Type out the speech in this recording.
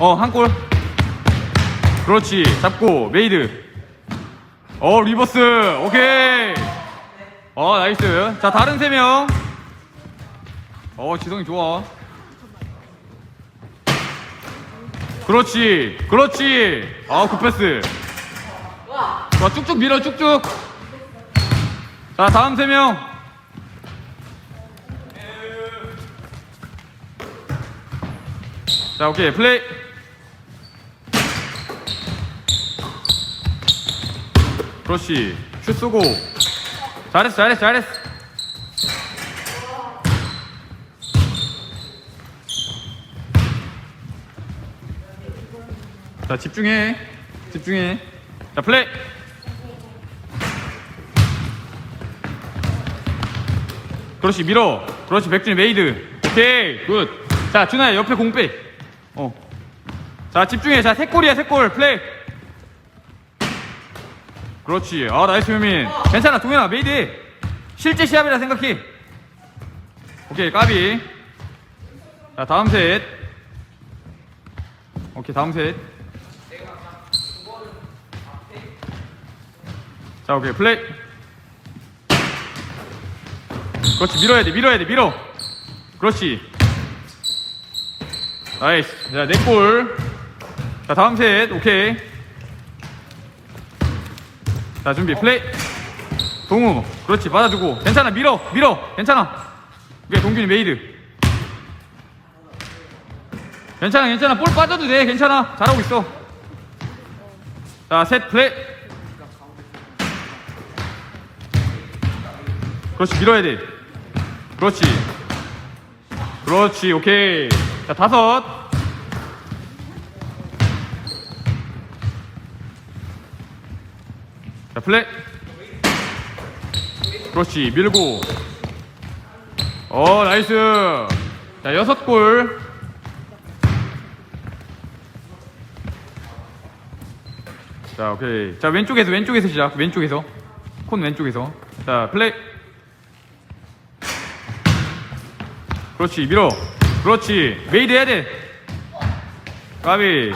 어, 한 골. 그렇지. 잡고, 메이드. 어, 리버스. 오케이. 어, 나이스. 자, 다른 세 명. 어, 지성이 좋아. 그렇지. 그렇지. 아, 굿패스. 좋아, 쭉쭉 밀어, 쭉쭉. 자, 다음 세 명. 자, 오케이. 플레이. 그렇지. 슛 쏘고. 잘했어, 잘했어, 잘했어. 자, 집중해. 집중해. 자, 플레이. 그렇지, 밀어. 그렇지, 백준이 메이드. 오케이, 굿. 자, 준아야, 옆에 공 빼. 어. 자, 집중해. 자, 세 골이야, 세 골. 플레이. 그렇지. 아, 나이스 효민. 괜찮아, 동현아, 메이드. 해. 실제 시합이라 생각해. 오케이, 까비. 자, 다음 셋. 오케이, 다음 셋. 자, 오케이, 플레이. 그렇지, 밀어야 돼, 밀어야 돼, 밀어. 그렇지. 나이스. 자, 네 골. 자, 다음 셋. 오케이. 자, 준비. 플레이. 동우. 그렇지. 받아주고. 괜찮아. 밀어. 밀어. 괜찮아. 오케이, 동균이 메이드. 괜찮아. 괜찮아. 볼 빠져도 돼. 괜찮아. 잘하고 있어. 자, 셋. 플레이. 그렇지. 밀어야 돼. 그렇지. 그렇지. 오케이. 자, 다섯. 자, 플레이. 그렇지. 밀고. 어, 나이스. 자, 여섯 골. 자, 오케이. 자, 왼쪽에서, 왼쪽에서 시작. 왼쪽에서. 콘 왼쪽에서. 자, 플레이. 그렇지. 밀어. 그렇지. 메이드 해야 돼. 까비.